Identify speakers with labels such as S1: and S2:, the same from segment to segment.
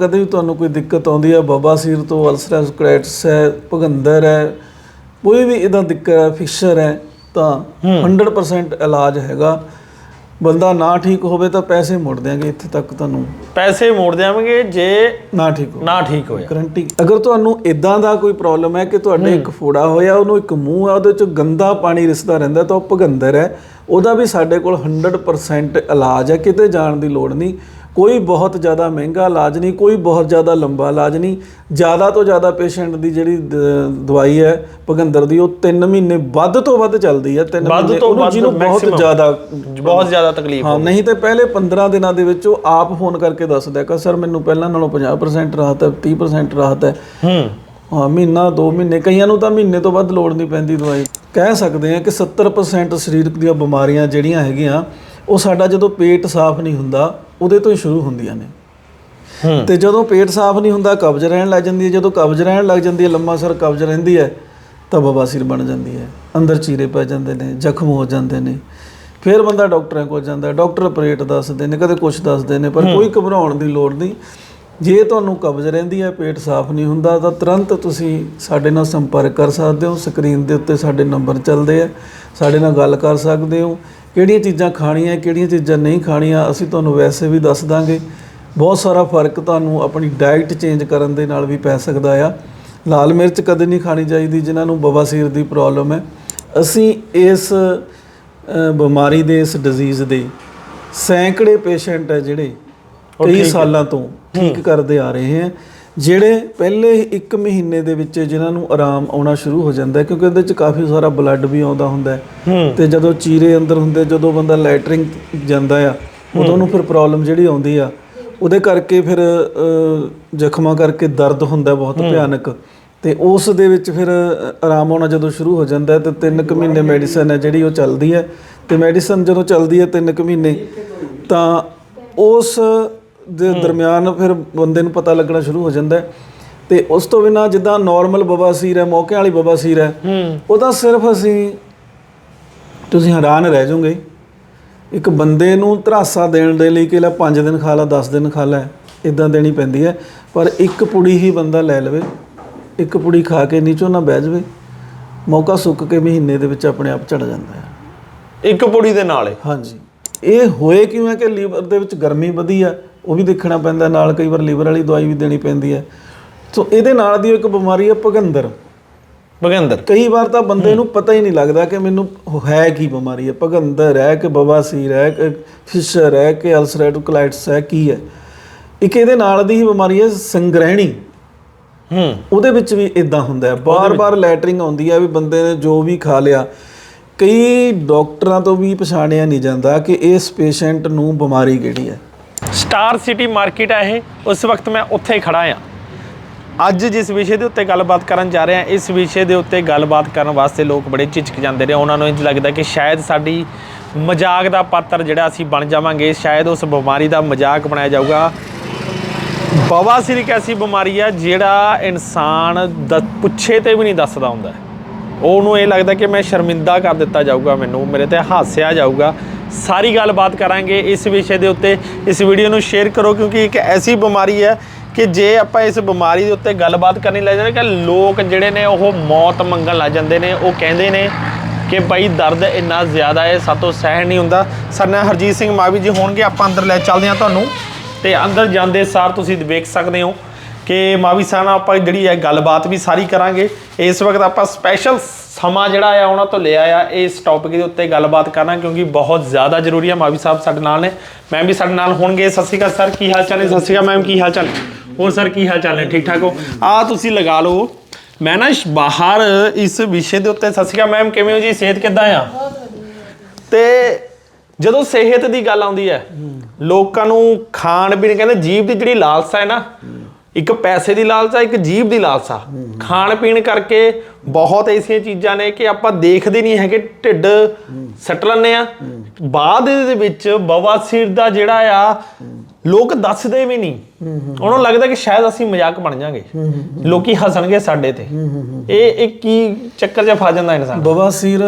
S1: ਕਦੇ ਵੀ ਤੁਹਾਨੂੰ ਕੋਈ ਦਿੱਕਤ ਆਉਂਦੀ ਹੈ ਬਵਾਸੀਰ ਤੋਂ ਅਲਸਰਸ ਕ੍ਰੈਟਸ ਹੈ ਭਗੰਦਰ ਹੈ ਕੋਈ ਵੀ ਇਹਦਾ ਦਿੱਕਤ ਹੈ ਫਿਕਸਰ ਹੈ ਤਾਂ 100% ਇਲਾਜ ਹੈਗਾ। ਬੰਦਾ ਨਾ ਠੀਕ ਹੋਵੇ ਤਾਂ ਪੈਸੇ ਮੋੜ ਦਿਆਂਗੇ ਇੱਥੇ ਤੱਕ ਤੁਹਾਨੂੰ
S2: ਪੈਸੇ ਮੋੜ ਦੇਵਾਂਗੇ ਜੇ
S1: ਨਾ ਠੀਕ ਹੋ
S2: ਨਾ ਠੀਕ ਹੋਇਆ।
S1: ਗਰੰਟੀ ਅਗਰ ਤੁਹਾਨੂੰ ਇਦਾਂ ਦਾ ਕੋਈ ਪ੍ਰੋਬਲਮ ਹੈ ਕਿ ਤੁਹਾਡੇ ਇੱਕ ਫੋੜਾ ਹੋਇਆ ਉਹਨੂੰ ਇੱਕ ਮੂੰਹ ਹੈ ਉਹਦੇ ਚ ਗੰਦਾ ਪਾਣੀ ਰਿਸਦਾ ਰਹਿੰਦਾ ਤਾਂ ਉਹ ਭਗੰਦਰ ਹੈ। ਉਹਦਾ ਵੀ ਸਾਡੇ ਕੋਲ 100% ਇਲਾਜ ਹੈ ਕਿਤੇ ਜਾਣ ਦੀ ਲੋੜ ਨਹੀਂ। ਕੋਈ ਬਹੁਤ ਜ਼ਿਆਦਾ ਮਹਿੰਗਾ ਇਲਾਜ ਨਹੀਂ ਕੋਈ ਬਹੁਤ ਜ਼ਿਆਦਾ ਲੰਬਾ ਇਲਾਜ ਨਹੀਂ। ਜ਼ਿਆਦਾ ਤੋਂ ਜ਼ਿਆਦਾ ਪੇਸ਼ੈਂਟ ਦੀ ਜਿਹੜੀ ਦਵਾਈ ਹੈ ਭਗੰਦਰ ਦੀ ਉਹ 3 ਮਹੀਨੇ ਵੱਧ ਤੋਂ ਵੱਧ ਚੱਲਦੀ ਹੈ 3
S2: ਵੱਧ
S1: ਮਹੀਨੇ।
S2: ਤੋਂ
S1: ਉਹਨੂੰ
S2: ਵੱਧ
S1: ਜਿਹਨੂੰ ਬਹੁਤ। ਜ਼ਿਆਦਾ
S2: ਬਹੁਤ ਜ਼ਿਆਦਾ ਤਕਲੀਫ
S1: ਹਾਂ ਨਹੀਂ ਤੇ ਪਹਿਲੇ 15 ਦਿਨਾਂ ਦੇ ਵਿੱਚ ਉਹ ਆਪ ਫੋਨ ਕਰਕੇ ਦੱਸਦਾ ਕਿ ਸਰ ਮੈਨੂੰ ਪਹਿਲਾਂ ਨਾਲੋਂ 50% ਰਾਹਤ ਹੈ 30% ਰਾਹਤ ਹੈ।
S2: ਹੂੰ।
S1: ਹਾਂ ਮਹੀਨਾ 2 ਮਹੀਨੇ ਕਈਆਂ ਨੂੰ ਤਾਂ ਮਹੀਨੇ ਤੋਂ ਵੱਧ ਲੋੜ ਨਹੀਂ ਪੈਂਦੀ ਦਵਾਈ। ਕਹਿ ਸਕਦੇ ਹਾਂ ਕਿ 70% ਸਰੀਰਕ ਦੀਆਂ ਬਿਮਾਰੀਆਂ ਜਿਹੜੀਆਂ ਹੈਗੀਆਂ ਉਹ ਸਾਡਾ ਜਦੋਂ ਪੇਟ ਸਾਫ਼ ਨਹੀਂ ਹੁੰਦਾ ਉਹਦੇ ਤੋਂ ਹੀ ਸ਼ੁਰੂ ਹੁੰਦੀਆਂ ਨੇ। ਤੇ ਜਦੋਂ ਪੇਟ ਸਾਫ਼ ਨਹੀਂ ਹੁੰਦਾ ਕਬਜ਼ ਰਹਿਣ ਲੱਗ ਜਾਂਦੀ ਹੈ। ਜਦੋਂ ਕਬਜ਼ ਰਹਿਣ ਲੱਗ ਜਾਂਦੀ ਹੈ ਲੰਮਾ ਸਰ ਕਬਜ਼ ਰਹਿੰਦੀ ਹੈ ਤਾਂ ਬਵਾਸੀਰ ਬਣ ਜਾਂਦੀ ਹੈ। ਅੰਦਰ ਚੀਰੇ ਪੈ ਜਾਂਦੇ ਨੇ ਜ਼ਖਮ ਹੋ ਜਾਂਦੇ ਨੇ। ਫਿਰ ਬੰਦਾ ਡਾਕਟਰਾਂ ਕੋਲ ਜਾਂਦਾ ਡਾਕਟਰ ਆਪਰੇਟ ਦੱਸਦੇ ਨੇ ਕਦੇ ਕੁਝ ਦੱਸਦੇ ਨੇ ਪਰ ਕੋਈ ਘਬਰਾਉਣ ਦੀ ਲੋੜ ਨਹੀਂ। ਜੇ ਤੁਹਾਨੂੰ ਕਬਜ਼ ਰਹਿੰਦੀ ਹੈ ਪੇਟ ਸਾਫ਼ ਨਹੀਂ ਹੁੰਦਾ ਤਾਂ ਤੁਰੰਤ ਤੁਸੀਂ ਸਾਡੇ ਨਾਲ ਸੰਪਰਕ ਕਰ ਸਕਦੇ ਹੋ। ਸਕਰੀਨ ਦੇ ਉੱਤੇ ਸਾਡੇ ਨੰਬਰ ਚੱਲਦੇ ਆ। ਸਾਡੇ ਨਾਲ ਗੱਲ ਕਰ ਸਕਦੇ ਹੋ। ਕਿਹੜੀਆਂ ਚੀਜ਼ਾਂ ਖਾਣੀਆਂ ਕਿਹੜੀਆਂ ਚੀਜ਼ਾਂ ਨਹੀਂ ਖਾਣੀਆਂ ਅਸੀਂ ਤੁਹਾਨੂੰ ਵੈਸੇ ਵੀ ਦੱਸ ਦਾਂਗੇ। ਬਹੁਤ ਸਾਰਾ ਫ਼ਰਕ ਤੁਹਾਨੂੰ ਆਪਣੀ ਡਾਈਟ ਚੇਂਜ ਕਰਨ ਦੇ ਨਾਲ ਵੀ ਪੈ ਸਕਦਾ ਆ। ਲਾਲ ਮਿਰਚ ਕਦੇ ਨਹੀਂ ਖਾਣੀ ਚਾਹੀਦੀ ਜਿਨ੍ਹਾਂ ਨੂੰ ਬਵਾਸੀਰ ਦੀ ਪ੍ਰੋਬਲਮ ਹੈ। ਅਸੀਂ ਇਸ ਬਿਮਾਰੀ ਦੇ ਇਸ ਡਿਜ਼ੀਜ਼ ਦੇ ਸੈਂਕੜੇ ਪੇਸ਼ੈਂਟ ਹੈ ਜਿਹੜੇ ਕਈ ਸਾਲਾਂ ਤੋਂ ਠੀਕ ਕਰਦੇ ਆ ਰਹੇ ਹਨ ਜਿਹੜੇ ਪਹਿਲੇ 1 ਮਹੀਨੇ ਦੇ ਵਿੱਚ ਜਿਨ੍ਹਾਂ ਨੂੰ ਆਰਾਮ ਆਉਣਾ ਸ਼ੁਰੂ ਹੋ ਜਾਂਦਾ ਹੈ ਕਿਉਂਕਿ ਇਹਦੇ ਵਿੱਚ ਕਾਫੀ ਸਾਰਾ ਬਲੱਡ ਵੀ ਆਉਂਦਾ ਹੁੰਦਾ ਤੇ ਜਦੋਂ ਚੀਰੇ ਅੰਦਰ ਹੁੰਦੇ ਜਦੋਂ ਬੰਦਾ ਲੈਟਰਿੰਗ ਜਾਂਦਾ ਆ ਉਦੋਂ ਉਹਨੂੰ ਫਿਰ ਪ੍ਰੋਬਲਮ ਜਿਹੜੀ ਆਉਂਦੀ ਆ ਉਹਦੇ ਕਰਕੇ ਫਿਰ ਜ਼ਖਮਾਂ ਕਰਕੇ ਦਰਦ ਹੁੰਦਾ ਬਹੁਤ ਭਿਆਨਕ। ਤੇ ਉਸ ਦੇ ਵਿੱਚ ਫਿਰ ਆਰਾਮ ਆਉਣਾ ਜਦੋਂ ਸ਼ੁਰੂ ਹੋ ਜਾਂਦਾ ਤੇ 3 ਕੁ ਮਹੀਨੇ ਮੈਡੀਸਨ ਹੈ ਜਿਹੜੀ ਉਹ ਚੱਲਦੀ ਹੈ। ਤੇ ਮੈਡੀਸਨ ਜਦੋਂ ਚੱਲਦੀ ਹੈ 3 ਕੁ ਮਹੀਨੇ ਤਾਂ ਉਸ ਦੇ ਦਰਮਿਆਨ ਫਿਰ ਬੰਦੇ ਨੂੰ ਪਤਾ ਲੱਗਣਾ ਸ਼ੁਰੂ ਹੋ ਜਾਂਦਾ ਹੈ। ਤੇ ਉਸ ਤੋਂ ਬਿਨਾ ਜਿੱਦਾਂ ਨਾਰਮਲ ਬਵਾਸੀਰ ਹੈ ਮੌਕੇ ਵਾਲੀ ਬਵਾਸੀਰ ਹੈ
S2: ਹੂੰ।
S1: ਉਹਦਾ ਸਿਰਫ ਅਸੀਂ ਤੁਸੀਂ ਹੈਰਾਨ ਰਹਿ ਜਾਓਗੇ। ਇੱਕ ਬੰਦੇ ਨੂੰ ਧਰਾਸਾ ਦੇਣ ਦੇ ਲਈ ਕਿ ਲੈ 5 ਦਿਨ ਖਾ ਲਾ 10 ਦਿਨ ਖਾ ਲੈ ਇਦਾਂ ਦੇਣੀ ਪੈਂਦੀ ਹੈ। ਪਰ ਇੱਕ ਪੁੜੀ ਹੀ ਬੰਦਾ ਲੈ ਲਵੇ ਇੱਕ ਪੁੜੀ ਖਾ ਕੇ ਨੀਚੋਂ ਨਾ ਬਹਿ ਜਾਵੇ ਮੌਕਾ ਸੁੱਕ ਕੇ ਮਹੀਨੇ ਦੇ ਵਿੱਚ ਆਪਣੇ ਆਪ ਚੜ ਜਾਂਦਾ ਹੈ।
S2: ਇੱਕ ਪੁੜੀ ਦੇ ਨਾਲ
S1: ਹਾਂਜੀ। ਇਹ ਹੋਏ ਕਿਉਂ ਹੈ ਕਿ ਲੀਵਰ ਦੇ ਵਿੱਚ ਗਰਮੀ ਵਧੀ ਆ? ਉਹ ਵੀ ਦੇਖਣਾ ਪੈਂਦਾ ਨਾਲ ਕਈ ਵਾਰ ਲੀਵਰ ਵਾਲੀ ਦਵਾਈ ਵੀ ਦੇਣੀ ਪੈਂਦੀ ਹੈ। ਸੋ ਇਹਦੇ ਨਾਲ ਦੀ ਇੱਕ ਬਿਮਾਰੀ ਹੈ ਭਗੰਦਰ।
S2: ਭਗਿੰਦਰ।
S1: ਕਈ ਵਾਰ ਤਾਂ ਬੰਦੇ ਨੂੰ ਪਤਾ ਹੀ ਨਹੀਂ ਲੱਗਦਾ ਕਿ ਮੈਨੂੰ ਹੈ ਕੀ ਬਿਮਾਰੀ ਹੈ। ਭਗੰਦਰ ਹੈ ਕਿ ਬਵਾਸੀਰ ਹੈ ਕਿ ਫਿਸ਼ਰ ਹੈ ਕਿ ਅਲਸਰੇਟਿਵ ਕੋਲਾਈਟਸ ਹੈ ਕੀ ਹੈ। ਇੱਕ ਇਹਦੇ ਨਾਲ ਦੀ ਹੀ ਬਿਮਾਰੀ ਹੈ ਸੰਗ੍ਰਹਿਣੀ।
S2: ਹੂੰ।
S1: ਉਹਦੇ ਵਿੱਚ ਵੀ ਇਦਾਂ ਹੁੰਦਾ ਹੈ। ਬਾਰ-ਬਾਰ ਲੈਟਰਿੰਗ ਆਉਂਦੀ ਹੈ ਵੀ ਬੰਦੇ ਨੇ ਜੋ ਵੀ ਖਾ ਲਿਆ। ਕਈ ਡਾਕਟਰਾਂ ਤੋਂ ਵੀ ਪਛਾਣਿਆ ਨਹੀਂ ਜਾਂਦਾ ਕਿ ਇਸ ਪੇਸ਼ੈਂਟ ਨੂੰ ਬਿਮਾਰੀ ਕਿਹੜੀ ਹੈ।
S2: ਸਟਾਰ ਸਿਟੀ ਮਾਰਕੀਟ ਹੈ ਇਹ, ਉਸ ਵਕਤ ਮੈਂ ਉੱਥੇ ਖੜਾ ਆ ਅੱਜ ਜਿਸ ਵਿਸ਼ੇ ਦੇ ਉੱਤੇ ਗੱਲਬਾਤ ਕਰਨ ਜਾ ਰਹੇ ਹਾਂ ਇਸ ਵਿਸ਼ੇ ਦੇ ਉੱਤੇ ਗੱਲਬਾਤ ਕਰਨ ਵਾਸਤੇ ਲੋਕ ਬੜੇ ਝਿਜਕ ਜਾਂਦੇ ਨੇ। ਉਹਨਾਂ ਨੂੰ ਇੰਜ ਲੱਗਦਾ ਕਿ ਸ਼ਾਇਦ ਸਾਡੀ ਮਜ਼ਾਕ ਦਾ ਪਾਤਰ ਜਿਹੜਾ ਅਸੀਂ ਬਣ ਜਾਵਾਂਗੇ, ਸ਼ਾਇਦ ਉਸ ਬਿਮਾਰੀ ਦਾ ਮਜ਼ਾਕ ਬਣਾਇਆ ਜਾਊਗਾ। ਬਵਾਸੀਰ ਇੱਕ ਐਸੀ ਬਿਮਾਰੀ ਆ ਜਿਹੜਾ ਇਨਸਾਨ ਦ, ਪੁੱਛੇ ਤੇ ਵੀ ਨਹੀਂ ਦੱਸਦਾ ਹੁੰਦਾ। ਉਹਨੂੰ ਇਹ ਲੱਗਦਾ ਕਿ ਮੈਂ ਸ਼ਰਮਿੰਦਾ ਕਰ ਦਿੱਤਾ ਜਾਊਗਾ ਮੈਨੂੰ, ਮੇਰੇ ਤੇ ਹਾਸਿਆ ਜਾਊਗਾ। ਸਾਰੀ ਗੱਲਬਾਤ ਕਰਾਂਗੇ ਇਸ ਵਿਸ਼ੇ ਦੇ ਉੱਤੇ। ਇਸ ਵੀਡੀਓ ਨੂੰ ਸ਼ੇਅਰ ਕਰੋ ਕਿਉਂਕਿ ਇੱਕ ਐਸੀ ਬਿਮਾਰੀ ਹੈ ਕਿ ਜੇ ਆਪਾਂ ਇਸ ਬਿਮਾਰੀ ਦੇ ਉੱਤੇ ਗੱਲਬਾਤ ਕਰਨੀ ਲੱਗ ਜਾਂਦੇ ਕਿ ਲੋਕ ਜਿਹੜੇ ਨੇ ਉਹ ਮੌਤ ਮੰਗਣ ਲੱਗ ਜਾਂਦੇ ਨੇ, ਉਹ ਕਹਿੰਦੇ ਨੇ ਕਿ ਭਾਈ ਦਰਦ ਇੰਨਾ ਜ਼ਿਆਦਾ ਹੈ, ਸਾਤੋਂ ਸਹਿਣ ਨਹੀਂ ਹੁੰਦਾ। ਸਾਡੇ ਹਰਜੀਤ ਸਿੰਘ ਮਾਵੀ ਜੀ ਹੋਣਗੇ, ਆਪਾਂ ਅੰਦਰ ਲੈ ਚੱਲਦੇ ਹਾਂ ਤੁਹਾਨੂੰ। ਤੇ ਅੰਦਰ ਜਾਂਦੇ ਸਾਰ ਤੁਸੀਂ ਵੇਖ ਸਕਦੇ ਹੋ। ਕਿ ਮਾਵੀ ਸਾਹਿਬ ਨਾਲ ਆਪਾਂ ਜਿਹੜੀ ਹੈ ਗੱਲਬਾਤ ਵੀ ਸਾਰੀ ਕਰਾਂਗੇ। ਇਸ ਵਕਤ ਆਪਾਂ ਸਪੈਸ਼ਲ ਸਮਾਂ ਜਿਹੜਾ ਆ ਉਹਨਾਂ ਤੋਂ ਲਿਆ ਆ ਇਸ ਟੌਪਿਕ ਦੇ ਉੱਤੇ ਗੱਲਬਾਤ ਕਰਨਾ ਕਿਉਂਕਿ ਬਹੁਤ ਜ਼ਿਆਦਾ ਜ਼ਰੂਰੀ ਹੈ ਮਾਵੀ ਸਾਹਿਬ ਸਾਡੇ ਨਾਲ ਨੇ। ਮੈਮ ਵੀ ਸਾਡੇ ਨਾਲ ਹੋਣਗੇ। ਸਤਿ ਸ਼੍ਰੀ ਅਕਾਲ ਸਰ ਕੀ ਹਾਲ ਚਾਲ ਹੈ ਸਤਿ ਸ਼੍ਰੀ ਅਕਾਲ ਮੈਮ ਕੀ ਹਾਲ ਚਾਲ? ਹੋਰ ਸਰ ਕੀ ਹਾਲ ਚਾਲ ਹੈ ਠੀਕ ਠਾਕ ਹੋ? ਆ ਤੁਸੀਂ ਲਗਾ ਲਓ। ਮੈਂ ਨਾ ਬਾਹਰ ਇਸ ਵਿਸ਼ੇ ਦੇ ਉੱਤੇ ਸਤਿ ਸ਼੍ਰੀ ਅਕਾਲ ਮੈਮ ਕਿਵੇਂ ਹੋ ਜੀ? ਸਿਹਤ ਕਿੱਦਾਂ ਆ? ਤੇ ਜਦੋਂ ਸਿਹਤ ਦੀ ਗੱਲ ਆਉਂਦੀ ਹੈ ਲੋਕਾਂ ਨੂੰ ਖਾਣ ਪੀਣ ਕਹਿੰਦੇ ਜੀਭ ਦੀ ਜਿਹੜੀ ਲਾਲਸਾ ਹੈ ਨਾ ਇੱਕ ਪੈਸੇ ਦੀ ਲਾਲਸਾ ਇੱਕ ਜੀਭ ਦੀ ਲਾਲਸਾ। ਖਾਣ ਪੀਣ ਕਰਕੇ ਬਹੁਤ ਐਸੀਆਂ ਚੀਜ਼ਾਂ ਨੇ ਕਿ ਆਪਾਂ ਦੇਖਦੇ ਨਹੀਂ ਹੈਗੇ ਢਿੱਡ ਸੱਟ ਲੈਂਦੇ ਆ ਬਾਅਦ ਦੇ ਵਿੱਚ ਬਵਾਸੀਰ ਦਾ ਜਿਹੜਾ ਆ ਲੋਕ ਦੱਸਦੇ ਵੀ ਨਹੀਂ। ਉਹਨਾਂ ਨੂੰ ਲੱਗਦਾ ਕਿ ਸ਼ਾਇਦ ਅਸੀਂ ਮਜ਼ਾਕ ਬਣ ਜਾਾਂਗੇ। ਲੋਕੀ ਹੱਸਣਗੇ ਸਾਡੇ ਤੇ। ਇਹ ਇੱਕ ਕੀ ਚੱਕਰ ਜਿਹਾ ਫਸ ਜਾਂਦਾ ਇਨਸਾਨ?
S1: ਬਵਾਸੀਰ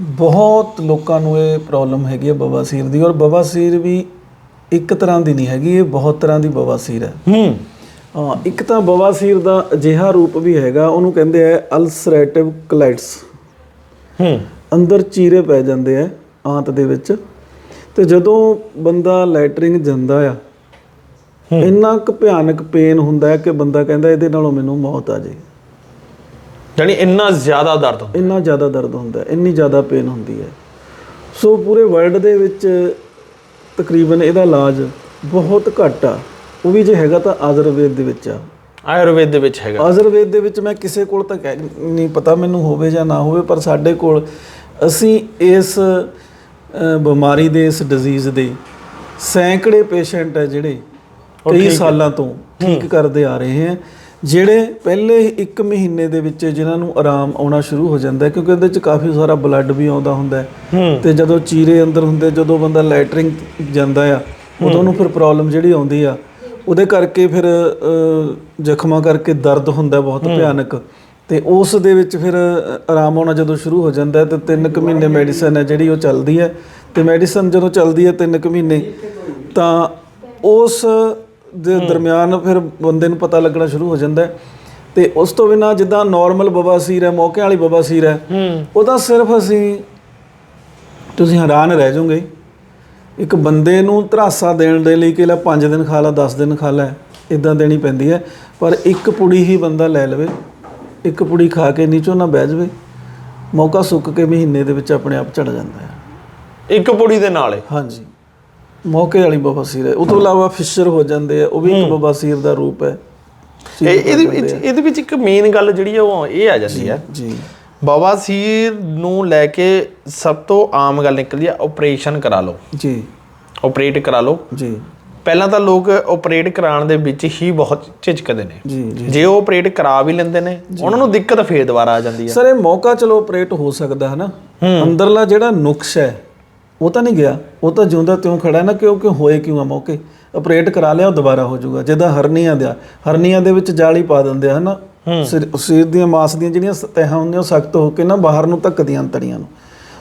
S1: ਬਹੁਤ ਲੋਕਾਂ ਨੂੰ ਇਹ ਪ੍ਰੋਬਲਮ ਹੈਗੀ ਹੈ ਬਵਾਸੀਰ ਦੀ। ਔਰ ਬਵਾਸੀਰ ਵੀ ਇੱਕ ਤਰ੍ਹਾਂ ਦੀ ਨਹੀਂ ਹੈਗੀ ਇਹ ਬਹੁਤ ਤਰ੍ਹਾਂ ਦੀ ਬਵਾਸੀਰ ਹੈ।
S2: ਹੂੰ।
S1: ਹਾਂ ਇੱਕ ਤਾਂ ਬਵਾਸੀਰ ਦਾ ਅਜਿਹਾ ਰੂਪ ਵੀ ਹੈਗਾ ਉਹਨੂੰ ਕਹਿੰਦੇ ਆ ਅਲਸਰੇਟਿਵ ਕਲਾਈਟਸ।
S2: ਹੂੰ।
S1: ਅੰਦਰ ਚੀਰੇ ਪੈ ਜਾਂਦੇ ਆ ਆਂਤ ਦੇ ਵਿੱਚ ਤੇ ਜਦੋਂ ਬੰਦਾ ਲੈਟਰਿੰਗ ਜਾਂਦਾ ਆ ਇੰਨਾ ਕੁ ਭਿਆਨਕ ਪੇਨ ਹੁੰਦਾ ਹੈ ਕਿ ਬੰਦਾ ਕਹਿੰਦਾ ਇਹਦੇ ਨਾਲੋਂ ਮੈਨੂੰ ਮੌਤ ਆ ਜੇ।
S2: ਯਾਨੀ ਇੰਨਾ ਜ਼ਿਆਦਾ ਦਰਦ ਹੁੰਦਾ।
S1: ਇੰਨਾ ਜ਼ਿਆਦਾ ਦਰਦ ਹੁੰਦਾ ਇੰਨੀ ਜ਼ਿਆਦਾ ਪੇਨ ਹੁੰਦੀ ਹੈ। ਸੋ ਪੂਰੇ ਵਰਲਡ ਦੇ ਵਿੱਚ ਤਕਰੀਬਨ ਇਹਦਾ ਇਲਾਜ ਬਹੁਤ ਘੱਟ ਆ। ਉਹ ਵੀ ਜੇ ਹੈਗਾ ਤਾਂ ਆਯੁਰਵੇਦ ਦੇ ਵਿੱਚ ਆ।
S2: ਆਯੁਰਵੇਦ ਦੇ ਵਿੱਚ ਹੈਗਾ।
S1: ਆਯੁਰਵੇਦ ਦੇ ਵਿੱਚ ਮੈਂ ਕਿਸੇ ਕੋਲ ਤਾਂ ਕਹਿ ਨਹੀਂ ਪਤਾ ਮੈਨੂੰ ਹੋਵੇ ਜਾਂ ਨਾ ਹੋਵੇ ਪਰ ਸਾਡੇ ਕੋਲ ਅਸੀਂ ਇਸ ਬਿਮਾਰੀ ਦੇ ਇਸ ਡਿਜ਼ੀਜ਼ ਦੇ ਸੈਂਕੜੇ ਪੇਸ਼ੈਂਟ ਹੈ ਜਿਹੜੇ ਕਈ ਸਾਲਾਂ ਤੋਂ ਠੀਕ ਕਰਦੇ ਆ ਰਹੇ ਹਨ ਜਿਹੜੇ ਪਹਿਲੇ 1 ਮਹੀਨੇ ਦੇ ਵਿੱਚ ਜਿਨ੍ਹਾਂ ਨੂੰ ਆਰਾਮ ਆਉਣਾ ਸ਼ੁਰੂ ਹੋ ਜਾਂਦਾ ਕਿਉਂਕਿ ਉਹਦੇ ਵਿੱਚ ਕਾਫੀ ਸਾਰਾ ਬਲੱਡ ਵੀ ਆਉਂਦਾ ਹੁੰਦਾ ਤੇ ਜਦੋਂ ਚੀਰੇ ਅੰਦਰ ਹੁੰਦੇ ਜਦੋਂ ਬੰਦਾ ਲੈਟਰਿੰਗ ਜਾਂਦਾ ਆ ਉਦੋਂ ਨੂੰ ਫਿਰ ਪ੍ਰੋਬਲਮ ਜਿਹੜੀ ਆਉਂਦੀ ਆ ਉਹਦੇ ਕਰਕੇ ਫਿਰ ਜ਼ਖਮਾਂ ਕਰਕੇ ਦਰਦ ਹੁੰਦਾ ਬਹੁਤ ਭਿਆਨਕ। ਤੇ ਉਸ ਦੇ ਵਿੱਚ ਫਿਰ ਆਰਾਮ ਆਉਣਾ ਜਦੋਂ ਸ਼ੁਰੂ ਹੋ ਜਾਂਦਾ ਤੇ 3 ਕੁ ਮਹੀਨੇ ਮੈਡੀਸਨ ਹੈ ਜਿਹੜੀ ਉਹ ਚੱਲਦੀ ਹੈ। ਤੇ ਮੈਡੀਸਨ ਜਦੋਂ ਚੱਲਦੀ ਹੈ 3 ਕੁ ਮਹੀਨੇ ਤਾਂ ਉਸ ਦੇ ਦਰਮਿਆਨ ਫਿਰ ਬੰਦੇ ਨੂੰ ਪਤਾ ਲੱਗਣਾ ਸ਼ੁਰੂ ਹੋ ਜਾਂਦਾ ਤੇ ਉਸ ਤੋਂ ਬਿਨਾ ਜਿੱਦਾਂ ਨਾਰਮਲ ਬਵਾਸੀਰ ਹੈ ਮੌਕੇ ਵਾਲੀ ਬਵਾਸੀਰ ਹੈ
S2: ਹੂੰ।
S1: ਉਹ ਤਾਂ ਸਿਰਫ ਅਸੀਂ ਤੁਸੀਂ ਹੈਰਾਨ ਰਹਿ ਜਾਓਗੇ। ਇੱਕ ਬੰਦੇ ਨੂੰ ਧਰਾਸਾ ਦੇਣ ਦੇ ਲਈ ਕਿ ਲੈ 5 ਦਿਨ ਖਾ ਲਾ 10 ਦਿਨ ਖਾ ਲੈ ਇਦਾਂ ਦੇਣੀ ਪੈਂਦੀ ਹੈ। ਪਰ ਇੱਕ ਪੁੜੀ ਹੀ ਬੰਦਾ ਲੈ ਲਵੇ ਇੱਕ ਪੁੜੀ ਖਾ ਕੇ ਨੀਚੋਂ ਨਾ ਬਹਿ ਜਾਵੇ ਮੌਕਾ ਸੁੱਕ ਕੇ ਮਹੀਨੇ ਦੇ ਵਿੱਚ ਆਪਣੇ ਆਪ ਚੜ ਜਾਂਦਾ ਹੈ।
S2: ਇੱਕ ਪੁੜੀ ਦੇ ਨਾਲ।
S1: ਹਾਂਜੀ। ਮੌਕੇ ਵਾਲੀ ਬਵਾਸੀਰ ਹੈ। ਉਹ ਤੋਂ ਇਲਾਵਾ ਫਿਸ਼ਰ ਹੋ ਜਾਂਦੇ ਆ ਉਹ ਵੀ ਇੱਕ ਬਵਾਸੀਰ ਦਾ ਰੂਪ ਹੈ।
S2: ਇਹ ਇਹਦੇ ਵਿੱਚ ਇਹਦੇ ਵਿੱਚ ਇੱਕ ਮੇਨ ਗੱਲ ਜਿਹੜੀ ਆ ਉਹ ਇਹ ਆ ਜਾਂਦੀ ਹੈ।
S1: ਜੀ।
S2: ਬਵਾਸੀਰ ਨੂੰ ਲੈ ਕੇ ਸਭ ਤੋਂ ਆਮ ਗੱਲ ਨਿਕਲਦੀ ਆ ਆਪਰੇਸ਼ਨ ਕਰਾ ਲਓ।
S1: ਜੀ।
S2: ਆਪਰੇਟ ਕਰਾ ਲਓ।
S1: ਜੀ।
S2: ਪਹਿਲਾਂ ਤਾਂ ਲੋਕ ਆਪਰੇਟ ਕਰਾਉਣ ਦੇ ਵਿੱਚ ਹੀ ਬਹੁਤ ਝਿਜਕਦੇ ਨੇ।
S1: ਜੀ
S2: ਉਹ ਆਪਰੇਟ ਕਰਾ ਵੀ ਲੈਂਦੇ ਨੇ ਉਹਨਾਂ ਨੂੰ ਦਿੱਕਤ ਫੇਰ ਦੁਬਾਰਾ ਆ ਜਾਂਦੀ ਹੈ
S1: ਸਰ ਇਹ ਮੌਕਾ ਚਲੋ ਆਪਰੇਟ ਹੋ ਸਕਦਾ ਹੈ। ਨਾ ਅੰਦਰਲਾ ਜਿਹੜਾ ਨੁਕਸ ਹੈ ਉਹ ਤਾਂ ਨਹੀਂ ਗਿਆ। ਉਹ ਤਾਂ ਜਿਉਂਦਾ ਤਿਉਂ ਖੜਾ ਹੈ ਨਾ ਕਿਉਂਕਿ ਹੋਏ ਕਿਉਂ ਆ ਮੌਕੇ? ਆਪਰੇਟ ਕਰਾ ਲਿਆ ਉਹ ਦੁਬਾਰਾ ਹੋ ਜਾਊਗਾ। ਜਿੱਦਾਂ ਹਰਨੀਆਂ ਦਾ ਹਰਨੀਆਂ ਦੇ ਵਿੱਚ ਜਾਲੀ ਪਾ ਦਿੰਦੇ ਹਨਾ? ਸਿਰ ਸਰੀਰ ਦੀਆਂ ਮਾਸ ਦੀਆਂ ਜਿਹੜੀਆਂ ਤਹਾਂ ਹੁੰਦੀਆਂ ਉਹ ਸਖਤ ਹੋ ਕੇ ਨਾ ਬਾਹਰ ਨੂੰ ਧੱਕਦੀਆਂ ਅੰਤੜੀਆਂ ਨੂੰ।